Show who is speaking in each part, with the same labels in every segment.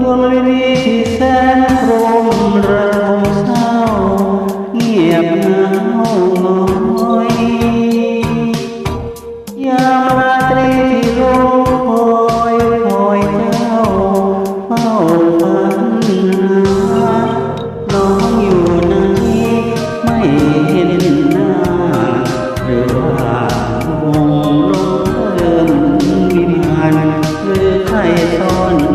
Speaker 1: ดวงฤดีแสนพรมระทมเศร้า เงียบเหงาน้อยยามราตรีที่ลงคอยคอยเจ้าเฝ้าฝันหาน้องอยู่ไหนไม่เห็นหน้า หรือว่ามองลงเดินวิมานหรือใครตอน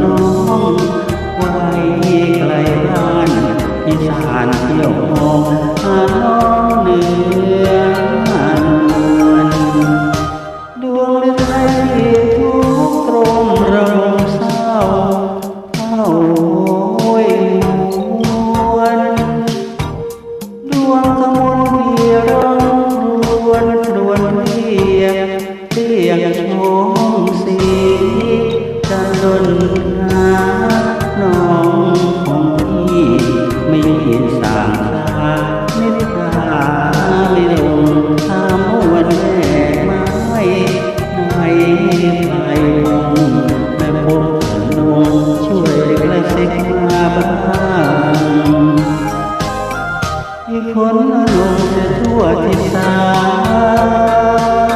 Speaker 1: Hãy subscribe cho คนอนุจะทั่วทิศทาง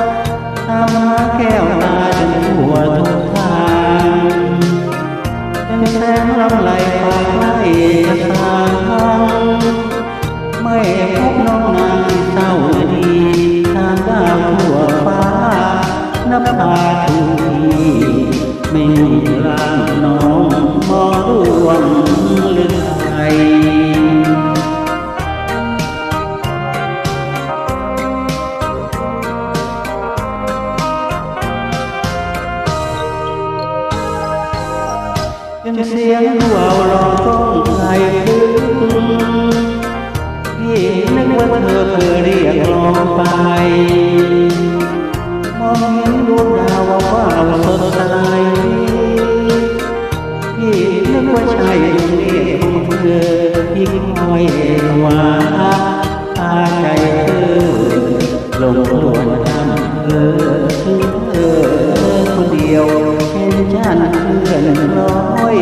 Speaker 1: ยังเสียงว่าวร้องต้องใครพึ่งพี่นึกว่าเธอเคยเรียกร้องไปมองเห็นดวงดาวว่าวสดใสพี่นึกว่าใช่ดวงเดียวของเธอยิ่งห้อยหว่าตาใจเธอลงดวงทำเออเธอ เดียวเห็นฉันเพื่อนร้อย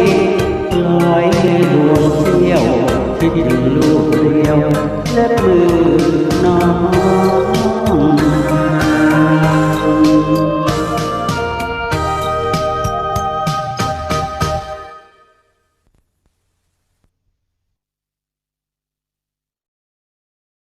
Speaker 1: ลอยดวงเที่ยวคิดถึงลูกเดียวและมือ